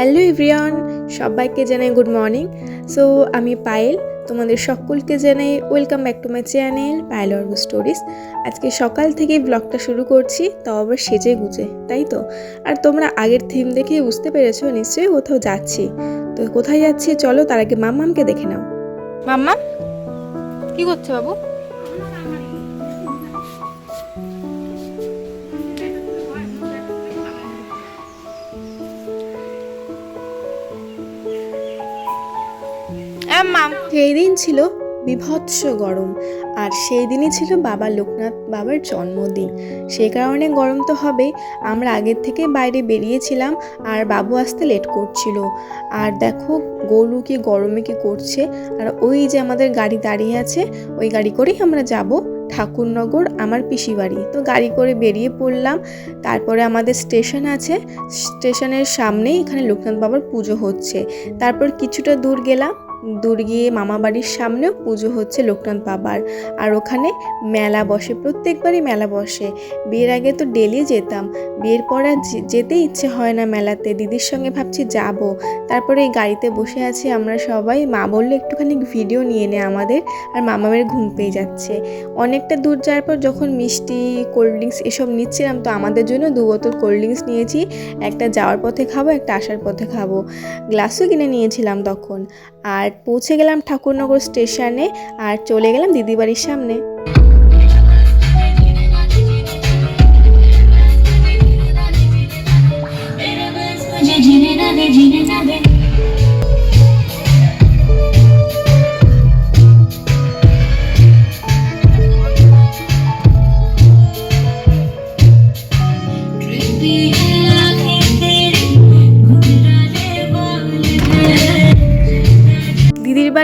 Hello everyone, সবাইকে জানাই good morning. So, আমি পায়েল, তোমাদের সকলকে জানাই welcome back to my channel Payel org stories. আজকে সকাল থেকে ব্লগটা শুরু করছি, তাও আবার সেজে গুজে, তাই তো? আর তোমরা আগের থিম দেখে বুঝতে পেরেছ, নিশ্চয়ই কোথাও যাচ্ছি। তো কোথায় যাচ্ছি, চলো তার আগে মাম্মামকে দেখে নাও। মাম্মা কি করছে বাবু? সেই দিন ছিল বিভৎস গরম, আর সেই দিনই ছিল বাবা লোকনাথ বাবার জন্মদিন। সেই কারণে গরম তো হবে আমরা আগের থেকে বাইরে বেরিয়েছিলাম, আর বাবু আসতে লেট করছিল। আর দেখো, গরু কি গরমে কি করছে, আর ওই যে আমাদের গাড়ি দাঁড়িয়ে আছে, ওই গাড়ি করেই আমরা যাব। ঠাকুরনগর, আমার পিসি বাড়ি তো গাড়ি করে বেরিয়ে পড়লাম। তারপরে আমাদের স্টেশন আছে। স্টেশনের সামনেই এখানে লোকনাথ বাবার পুজো হচ্ছে। তারপর কিছুটা দূর গেলাম। দূর গিয়ে মামা বাড়ির সামনেও পুজো হচ্ছে লোকনাথ বাবার। আর ওখানে মেলা বসে, প্রত্যেকবারই মেলা বসে। বিয়ের আগে তো ডেলি যেতাম। বিয়ের পর আর যেতে ইচ্ছে হয় না মেলাতে। দিদির সঙ্গে ভাবছি যাব। তারপরে এই গাড়িতে বসে আছি আমরা সবাই। মা বলল, একটুখানি ভিডিও নিয়ে নে আমাদের। আর মামামের ঘুম পেয়ে যাচ্ছে। অনেকটা দূর যাওয়ার পর যখন মিষ্টি, কোল্ড ড্রিঙ্কস এসব নিচ্ছিলাম, তো আমাদের জন্য দু বোতল কোল্ড ড্রিঙ্কস নিয়েছি। একটা যাওয়ার পথে খাব, একটা আসার পথে খাব। গ্লাসও কিনে নিয়েছিলাম তখন। আর পৌঁছে গেলাম ঠাকুরনগর স্টেশনে আর চলে গেলাম দিদিবাড়ির সামনে।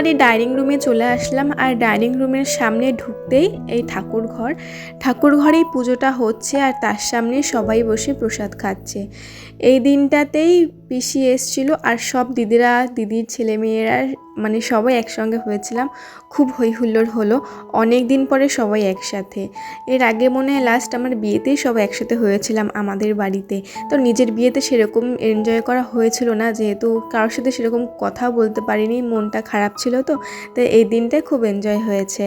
বাড়ি ডাইনিং রুমে চলে আসলাম আর ডাইনিং রুমের সামনে ঢুকতেই এই ঠাকুর ঘর। ঠাকুর ঘরেই পুজোটা হচ্ছে আর তার সামনে সবাই বসে প্রসাদ খাচ্ছে। এই দিনটাতেই পিসি এসছিল আর সব দিদিরা, দিদির ছেলেমেয়েরা মানে সবাই একসঙ্গে হয়েছিলাম, খুব হই হুল্লোড় হলো। অনেক দিন পরে সবাই একসাথে। এর আগে মনে হয় লাস্ট আমার বিয়েতেই সবাই একসাথে হয়েছিলাম আমাদের বাড়িতে। তো নিজের বিয়েতে সেরকম এনজয় করা হয়েছিল না, যেহেতু কারোর সাথে সেরকম কথা বলতে পারিনি, মনটা খারাপ ছিল তো তাই এই দিনটাই খুব এনজয় হয়েছে।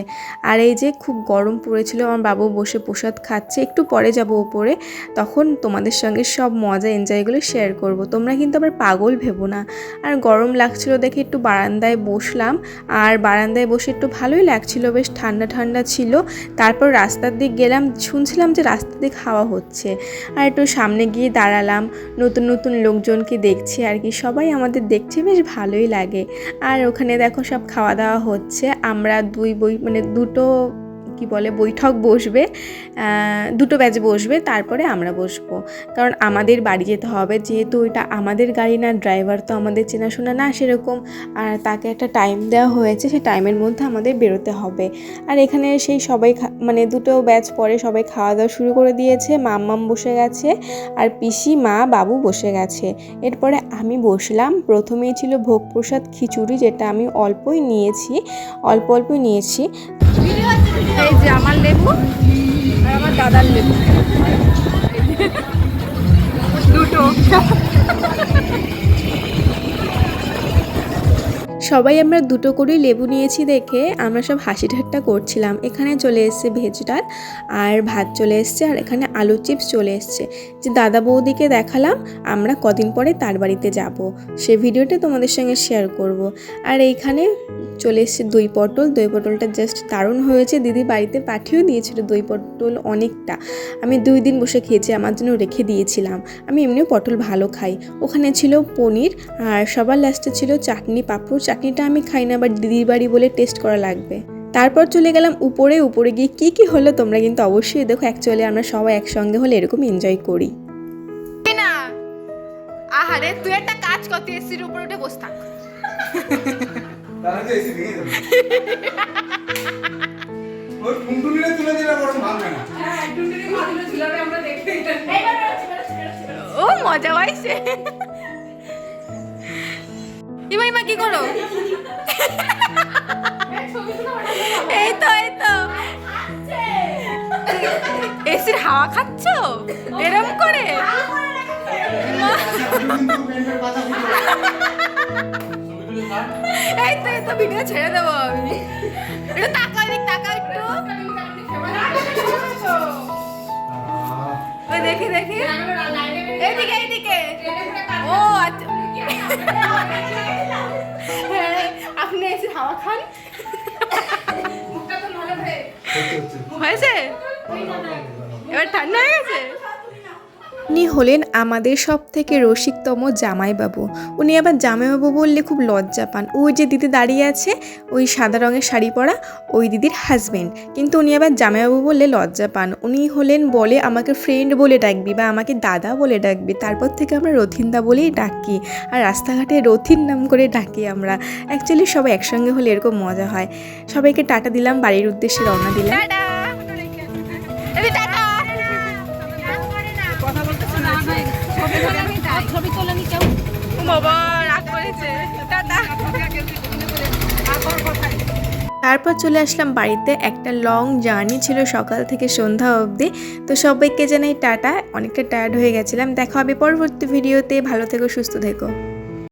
আর এই যে খুব গরম পড়েছিল, আমার বাবু বসে প্রসাদ খাচ্ছে, একটু পরে যাব ওপরে তখন তোমাদের সঙ্গে সব মজা এনজয়গুলো শেয়ার করব। তোমরা কিন্তু আবার পাগল ভেবো না। আর গরম লাগছিল দেখে একটু বারান্দায় বসলাম আর বারান্দায় বসে একটু ভালোই লাগছিল, বেশ ঠান্ডা ঠান্ডা ছিল। তারপর রাস্তার দিক গেলাম, শুনছিলাম যে রাস্তার দিক হাওয়া হচ্ছে। আর একটু সামনে গিয়ে দাঁড়ালাম, নতুন নতুন লোকজনকে দেখছি আর কি, সবাই আমাদের দেখছে, বেশ ভালোই লাগে। আর ওখানে দেখো সব খাওয়া দাওয়া হচ্ছে, আমরা দুই বই মানে দুটো কি বলে, বৈঠক বসবে দুটো ব্যাচে বসবে, তারপরে আমরা বসবো। কারণ আমাদের বাড়ি যেতে হবে, যেহেতু ওইটা আমাদের গাড়ি না, ড্রাইভার তো আমাদের চেনাশোনা না সেরকম, আর তাকে একটা টাইম দেওয়া হয়েছে, সেই টাইমের মধ্যে আমাদের বেরোতে হবে। আর এখানে সেই সবাই মানে দুটো ব্যাচ পরে সবাই খাওয়া দাওয়া শুরু করে দিয়েছে, মাম্মাম বসে গেছে, আর পিসি, মা, বাবু বসে গেছে। এরপরে আমি বসলাম, প্রথমেই ছিল ভোগ প্রসাদ খিচুড়ি, যেটা আমি অল্পই নিয়েছি, অল্প অল্পই নিয়েছি। এই যে আমার লেবু আর আমার দাদার লেবু। দুটো। সবাই আমরা দুটো করেই লেবু নিয়েছি দেখে আমরা সব হাসি ঠাট্টা করছিলাম। এখানে চলে এসছে ভেজ ডাল আর ভাত চলে এসছে আর এখানে আলু চিপস চলে এসছে। যে দাদা বৌদিকে দেখালাম, আমরা কদিন পরে তার বাড়িতে যাব। সে ভিডিওটা তোমাদের সঙ্গে শেয়ার করব। আর এইখানে চলে এসছে দই পটল। দই পটলটা জাস্ট দারুণ হয়েছে। দিদি বাড়িতে পাঠিয়েও দিয়েছিল দই পটল অনেকটা। আমি দুই দিন বসে খেয়েছি, আমার জন্য রেখে দিয়েছিলাম। আমি এমনিও পটল ভালো খাই। ওখানে ছিল পনির আর সবার লাস্টে ছিল চাটনি পাপড়। পাঁপড় চাটনিটা আমি খাই না বাট দিদির বাড়ি বলে টেস্ট করা লাগবে। তারপর চলে গেলাম উপরে উপরে গিয়ে কি কি হলো তোমরা কিন্তু অবশ্যই দেখো। অ্যাকচুয়ালি আমরা সবাই একসঙ্গে হলে এরকম এনজয় করি। না আহারে তুই একটা কাজ কর তুই এসির উপরে উঠে বসে থাক। তাহলে তো এসি ইমা ইমা কি করো? এই তো এই তো। এসির হাওয়া খাচ্ছ? এরম করে? এই তো এই তো ভিডিও ছেড়ে দেবো আমি। একটু তাকাও এদিক তাকাও একটু। দেখি দেখি। হাওয়া খান। হয়েছে। এবার ঠান্ডা হয়ে গেছে? উনি হলেন আমাদের সব থেকে রসিকতম জামাইবাবু। উনি আবার জামাইবাবু বললে খুব লজ্জা পান। ওই যে দিদি দাঁড়িয়ে আছে, ওই সাদা রঙের শাড়ি পরা ওই দিদির হাজবেন্ড কিন্তু উনি আবার জামাইবাবু বললে লজ্জা পান। উনি হলেন বলে আমাকে ফ্রেন্ড বলে ডাকবি বা আমাকে দাদা বলে ডাকবি। তারপর থেকে আমরা রথিনদা বলেই ডাকি। আর রাস্তাঘাটে রথিন নাম করে ডাকি আমরা। অ্যাকচুয়ালি সবাই একসঙ্গে হলে এরকম মজা হয়। সবাইকে টাটা দিলাম, বাড়ির উদ্দেশ্যে রওনা দিলাম। তারপর চলে আসলাম বাড়িতে। একটা লং জার্নি ছিল সকাল থেকে সন্ধ্যা অবধি। তো সবাইকে জানাই টাটা। অনেকটা টায়ার্ড হয়ে গেছিলাম। দেখা হবে পরবর্তী ভিডিওতে ভালো থেকো, সুস্থ থেকো।